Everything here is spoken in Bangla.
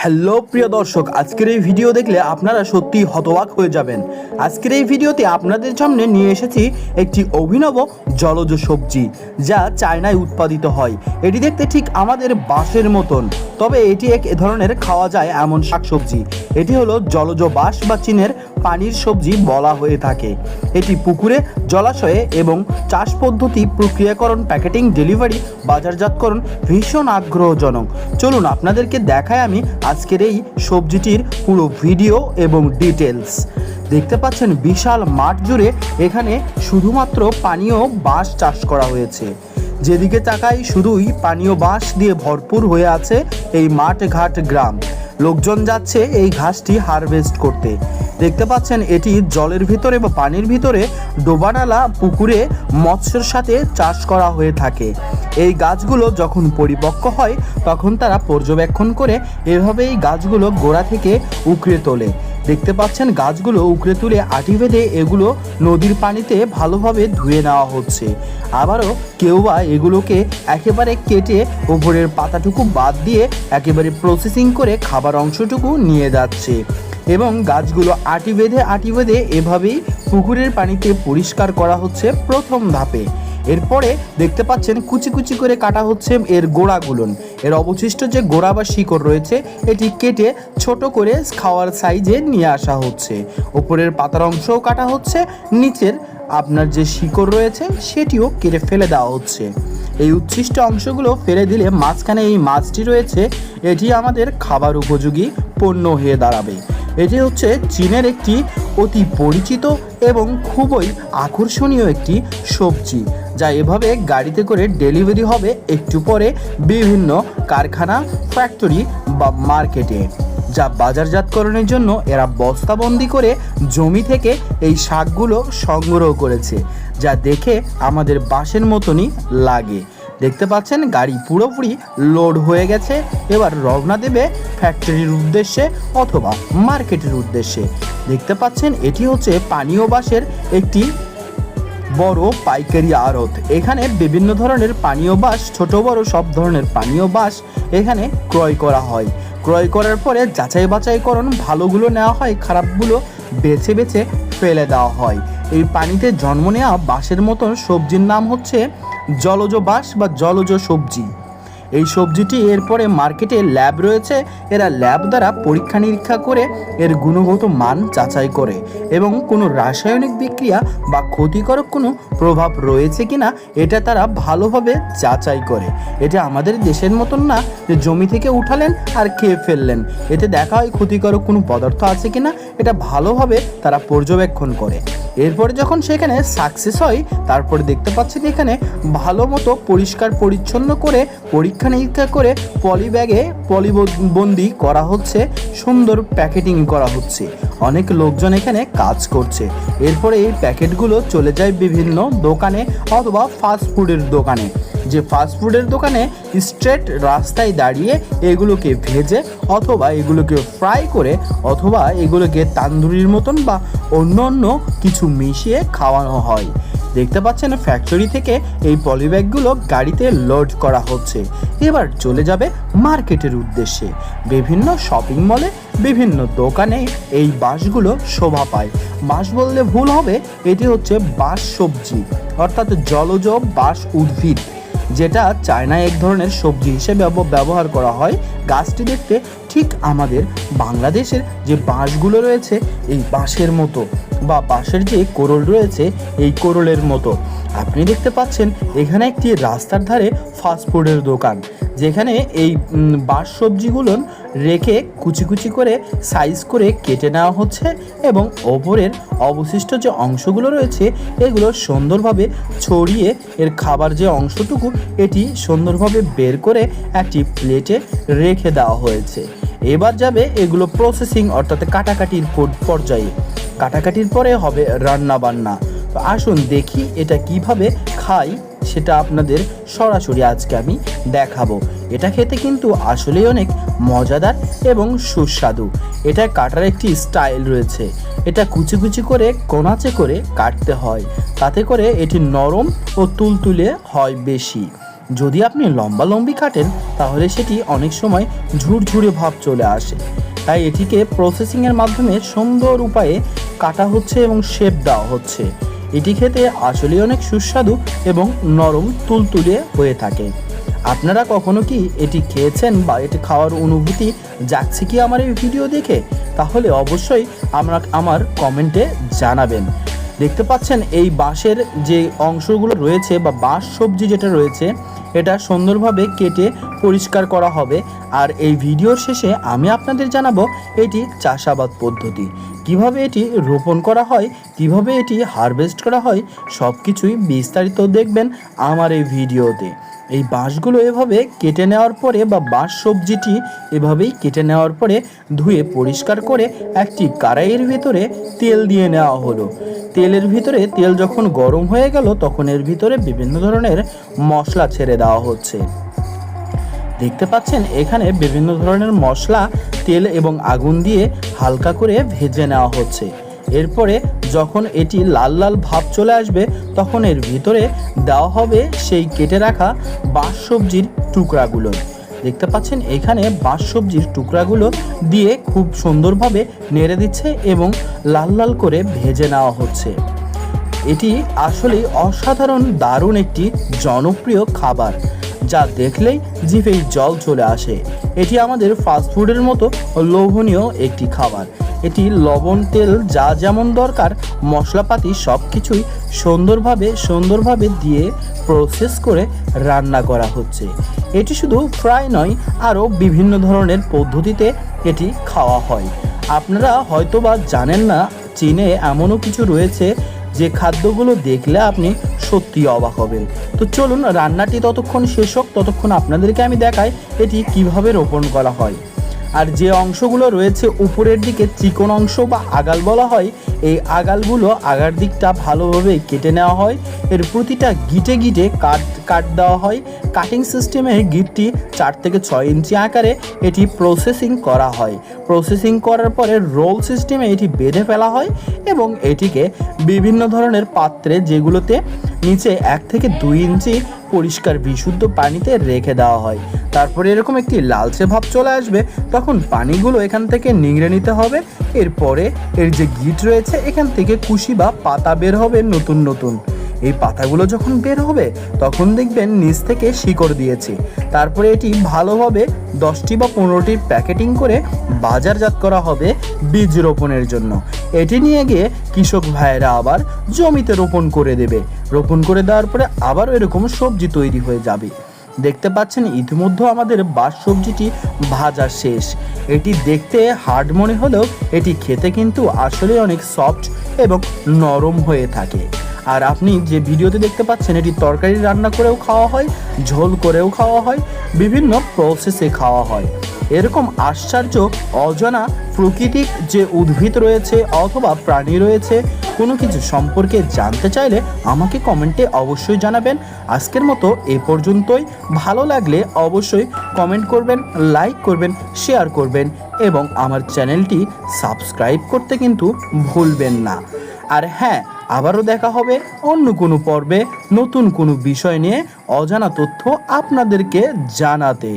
হ্যালো প্রিয় দর্শক, আজকের এই ভিডিও দেখলে আপনারা সত্যি হতবাক হয়ে যাবেন। আজকের এই ভিডিওতে আপনাদের সামনে নিয়ে এসেছি একটি অভিনব জলজ সবজি, যা চায়নায় উৎপাদিত হয়। এটি দেখতে ঠিক আমাদের বাঁশের মতন, তবে এটি এক ধরনের খাওয়া যায় এমন শাকসবজি। এটি হলো জলজ বাঁশ বা চীনের পানির সবজি বলা হয়ে থাকে। এটি পুকুরে জলাশয়ে এবং চাষ পদ্ধতি প্রক্রিয়াকরণ, প্যাকেটিং, ডেলিভারি, বাজারজাতকরণ ভীষণ আগ্রহজনক। চলুন আপনাদেরকে দেখায় আমি আজকের এই সবজিটির পুরো ভিডিও এবং ডিটেলস দেখতে পাচ্ছেন বিশাল মাঠ জুড়ে এখানে শুধুমাত্র পানীয় বাঁশ চাষ করা হয়েছে। যেদিকে তাকাই শুধুই পানীয় বাঁশ দিয়ে ভরপুর হয়ে আছে এই মাঠ ঘাট গ্রাম। লোকজন যাচ্ছে এই ঘাসটি হারভেস্ট করতে। দেখতে পাচ্ছেন, এটি জলের ভিতরে বা পানির ভিতরে ডোবানালা পুকুরে মৎস্যের সাথে চাষ করা হয়ে থাকে। এই গাছগুলো যখন পরিপক্ক হয়, তখন তারা পর্যবেক্ষণ করে এভাবেই গাছগুলো গোড়া থেকে উকড়ে তোলে। দেখতে পাচ্ছেন গাছগুলো উকড়ে তুলে আটি বেঁধে এগুলো নদীর পানিতে ভালোভাবে ধুয়ে নেওয়া হচ্ছে। আবারও কেউ বা এগুলোকে একেবারে কেটে ওপরের পাতাটুকু বাদ দিয়ে একেবারে প্রসেসিং করে খাবার অংশটুকু নিয়ে যাচ্ছে এবং গাছগুলো আটি বেঁধে আটি বেঁধে এভাবেই পুকুরের পানিতে পরিষ্কার করা হচ্ছে প্রথম ধাপে। এরপরে দেখতে পাচ্ছেন কুচি কুচি করে কাটা হচ্ছে এর গোড়াগুলোন এর অবশিষ্ট যে গোড়া বা শিকড় রয়েছে, এটি কেটে ছোট করে খাওয়ার সাইজে নিয়ে আসা হচ্ছে। ওপরের পাতার অংশও কাটা হচ্ছে, নিচের আপনার যে শিকড় রয়েছে, সেটিও কেটে ফেলে দেওয়া হচ্ছে। এই উচ্ছিষ্ট অংশগুলো ফেলে দিলে মাঝখানে এই মাছটি রয়েছে, এটি আমাদের খাবার উপযোগী পণ্য হয়ে দাঁড়াবে। এটি হচ্ছে চীনের একটি অতি পরিচিত এবং খুবই আকর্ষণীয় একটি সবজি, যা এভাবে গাড়িতে করে ডেলিভারি হবে একটু পরে বিভিন্ন কারখানা, ফ্যাক্টরি বা মার্কেটে, যা বাজারজাতকরণের জন্য এরা বস্তাবন্দি করে জমি থেকে এই শাকগুলো সংগ্রহ করেছে, যা দেখে আমাদের বাঁশের মতনই লাগে। দেখতে পাচ্ছেন গাড়ি পুরোপুরি লোড হয়ে গেছে। এবার রওনা দেবে ফ্যাক্টরির উদ্দেশ্যে অথবা মার্কেটের উদ্দেশ্যে। দেখতে পাচ্ছেন এটি হচ্ছে পানীয় বাসের একটি বড় পাইকারি আড়ত। এখানে বিভিন্ন ধরনের পানীয় বাস ছোট, বড় সব ধরনের পানীয় বাস এখানে ক্রয় করা হয়। ক্রয় করার পরে যাচাই বাছাইকরণ ভালোগুলো নেওয়া হয়, খারাপগুলো বেছে বেছে ফেলে দেওয়া হয়। এই পানিতে জন্ম নেওয়া বাঁশের মতন সবজির নাম হচ্ছে জলজ বাঁশ বা জলজ সবজি। এই সবজিটি এরপরে মার্কেটে ল্যাব রয়েছে। এরা ল্যাব দ্বারা পরীক্ষা নিরীক্ষা করে এর গুণগত মান যাচাই করে এবং কোনো রাসায়নিক বিক্রিয়া বা ক্ষতিকারক কোনো প্রভাব রয়েছে কিনা এটা তারা ভালোভাবে যাচাই করে। এটা আমাদের দেশের মতন না যে জমি থেকে উঠালেন আর খেয়ে ফেললেন। এতে দেখা হয় ক্ষতিকারক কোনো পদার্থ আছে কিনা এটা ভালোভাবে তারা পর্যবেক্ষণ করে। এরপরে যখন সেখানে সাকসেস হয়, তারপরে দেখতে পাচ্ছেন এখানে ভালো মতো পরিষ্কার পরিচ্ছন্ন করে পরীক্ষা নিরীক্ষা করে পলি ব্যাগে পলিবন্দি করা হচ্ছে, সুন্দর প্যাকেটিং করা হচ্ছে। অনেক লোকজন এখানে কাজ করছে। এরপরে এই প্যাকেটগুলো চলে যায় বিভিন্ন দোকানে অথবা ফাস্ট ফুডের দোকানে। যে ফাস্টফুডের দোকানে স্ট্রেট রাস্তায় দাঁড়িয়ে এগুলোকে ভেজে অথবা এগুলোকে ফ্রাই করে অথবা এগুলোকে তান্দুরির মতন বা অন্য অন্য কিছু মিশিয়ে খাওয়ানো হয়। দেখতে পাচ্ছেন ফ্যাক্টরি থেকে এই পলিব্যাগগুলো গাড়িতে লোড করা হচ্ছে। এবার চলে যাবে মার্কেটের উদ্দেশ্যে। বিভিন্ন শপিং মলে বিভিন্ন দোকানে এই বাঁশগুলো শোভা পায়। বাঁশ বললে ভুল হবে, এটি হচ্ছে বাঁশ সবজি, অর্থাৎ জলজ বাঁশ উদ্ভিদ, যেটা চায়নায় এক ধরনের সবজি হিসেবে ব্যবহার করা হয়। গাছটি দেখতে ঠিক আমাদের বাংলাদেশের যে বাঁশগুলো রয়েছে, এই বাঁশের মতো বা বাঁশের যে কোরল রয়েছে, এই কোরলের মতো। আপনি দেখতে পাচ্ছেন এখানে একটি রাস্তার ধারে ফাস্টফুডের দোকান, যেখানে এই বাঁশ সবজিগুলো রেখে কুচি কুচি করে সাইজ করে কেটে নেওয়া হচ্ছে এবং ওপরের অবশিষ্ট যে অংশগুলো রয়েছে, এগুলো সুন্দরভাবে ছড়িয়ে এর খাবার যে অংশটুকু, এটি সুন্দরভাবে বের করে একটি প্লেটে রেখে দেওয়া হয়েছে। এবার যাবে এগুলো প্রসেসিং অর্থাৎ কাটাকাটির পর- পর্যায়ে। কাটাকাটির পরে হবে রান্না বান্না আসুন দেখি এটা কীভাবে খাই, সেটা আপনাদের সরাসরি আজকে আমি দেখাবো। এটা খেতে কিন্তু আসলেই অনেক মজাদার এবং সুস্বাদু। এটা কাটার একটি স্টাইল রয়েছে। এটা কুচি কুচি করে কোনাচে করে কাটতে হয়। তাতে করে এটি নরম ও তুলতুলে হয় বেশি। যদি আপনি লম্বা লম্বি কাটেন, তাহলে সেটি অনেক সময় ঝুরঝুরে ভাব চলে আসে। তাই এটিকে প্রসেসিংয়ের মাধ্যমে সুন্দর উপায়ে কাটা হচ্ছে এবং শেপ দেওয়া হচ্ছে। এটি খেতে আসলে অনেক সুস্বাদু এবং নরম তুলতুলে হয়ে থাকে। আপনারা কখনো কি এটি খেয়েছেন বা এটি খাওয়ার অনুভূতি যাচ্ছে কি আমার এই ভিডিও দেখে? তাহলে অবশ্যই আমরা, আমার কমেন্টে জানাবেন। দেখতে পাচ্ছেন এই বাঁশের যে অংশগুলো রয়েছে বা বাঁশ সবজি যেটা রয়েছে, এটা সুন্দরভাবে কেটে পরিষ্কার করা হবে। আর এই ভিডিওর শেষে আমি আপনাদের জানাব এটি চাষাবাদ পদ্ধতি। কীভাবে এটি রোপণ করা হয়, কীভাবে এটি হারভেস্ট করা হয় সব কিছুই বিস্তারিত দেখবেন আমার এই ভিডিওতে। এই বাঁশগুলো এভাবে কেটে নেওয়ার পরে বা বাঁশ সবজিটি এভাবেই কেটে নেওয়ার পরে ধুয়ে পরিষ্কার করে একটি কড়াইয়ের ভিতরে তেল দিয়ে নেওয়া হলো। তেলের ভিতরে তেল যখন গরম হয়ে গেল, তখন এর ভিতরে বিভিন্ন ধরনের মশলা ছেড়ে দেওয়া হচ্ছে। দেখতে পাচ্ছেন, এখানে বিভিন্ন ধরনের মশলা, তেল এবং আগুন দিয়ে হালকা করে ভেজে নেওয়া হচ্ছে। এরপরে যখন এটি লাল লাল ভাব চলে আসবে, তখন এর ভিতরে দেওয়া হবে সেই কেটে রাখা বাঁশ সবজির টুকরাগুলো। দেখতে পাচ্ছেন, এখানে বাঁশ সবজির টুকরাগুলো দিয়ে খুব সুন্দরভাবে নেড়ে দিচ্ছে এবং লাল লাল করে ভেজে নেওয়া হচ্ছে। এটি আসলে অসাধারণ, দারুণ একটি জনপ্রিয় খাবার, যা দেখলেই জিভে জল চলে আসে। এটি আমাদের ফাস্টফুডের মতো লোভনীয় একটি খাবার। এটি লবণ, তেল, যা যেমন দরকার, মশলাপাতি সব কিছুই সুন্দরভাবে সুন্দরভাবে দিয়ে প্রসেস করে রান্না করা হচ্ছে। এটি শুধু ফ্রাই নয়, আরও বিভিন্ন ধরনের পদ্ধতিতে এটি খাওয়া হয়। আপনারা হয়তোবা জানেন না, চীনে এমনও কিছু রয়েছে যে খাদ্যগুলো দেখলে আপনি সত্যি অবাক হবেন। তো চলুন, রান্নাটি ততক্ষণ শেষ হোক, ততক্ষণ আপনাদেরকে আমি দেখাই এটি কীভাবে রোপণ করা হয়। আর যে অংশগুলো রয়েছে উপরের দিকে, চিকন অংশ বা আগাল বলা হয়, এই আগালগুলো আগার দিকটা ভালোভাবে কেটে নেওয়া হয়। এর প্রতিটা গিটে গিটে কাট কাট দেওয়া হয়। কাটিং সিস্টেমে গিটটি চার থেকে ছয় ইঞ্চি আকারে এটি প্রসেসিং করা হয়। প্রসেসিং করার পরে রোল সিস্টেমে এটি বেঁধে ফেলা হয় এবং এটিকে বিভিন্ন ধরনের পাত্রে যেগুলোতে নিচে এক থেকে দুই ইঞ্চি পরিষ্কার বিশুদ্ধ পানিতে রেখে দেওয়া হয়। তারপরে এরকম একটি লালচে ভাব চলে আসবে, তখন পানিগুলো এখান থেকে নিংড়ে নিতে হবে। এরপরে এর যে গিট রয়েছে, এখান থেকে কুশি বা পাতা বের হবে নতুন নতুন। এই পাতাগুলো যখন বের হবে, তখন দেখবেন নিচ থেকে শিকড় দিয়েছি। তারপরে এটি ভালোভাবে দশটি বা পনেরোটি প্যাকেটিং করে বাজারজাত করা হবে বীজ রোপণের জন্য। এটি নিয়ে গিয়ে কৃষক ভাইয়েরা আবার জমিতে রোপণ করে দেবে। রোপণ করে দেওয়ার পরে আবার এরকম সবজি তৈরি হয়ে যাবে। দেখতে পাচ্ছেন ইতিমধ্যে আমাদের বাস সবজিটি ভাজা শেষ। এটি দেখতে হার্ড মনে হলেও এটি খেতে কিন্তু আসলে অনেক সফট এবং নরম হয়ে থাকে। আর আপনি যে ভিডিওতে দেখতে পাচ্ছেন, এটি তরকারি রান্না করেও খাওয়া হয়, ঝোল করেও খাওয়া হয়, বিভিন্ন প্রসেসে খাওয়া হয়। এরকম আশ্চর্য, অজানা, প্রাকৃতিক যে উদ্ভিদ রয়েছে অথবা প্রাণী রয়েছে কোনো কিছু সম্পর্কে জানতে চাইলে আমাকে কমেন্টে অবশ্যই জানাবেন। আজকের মতো এ পর্যন্তই। ভালো লাগলে অবশ্যই কমেন্ট করবেন, লাইক করবেন, শেয়ার করবেন এবং আমার চ্যানেলটি সাবস্ক্রাইব করতে কিন্তু ভুলবেন না। আর হ্যাঁ আবারও দেখা হবে অন্য কোনো পর্বে নতুন কোনো বিষয় নিয়ে। অজানা তথ্য আপনাদেরকে জানাতে।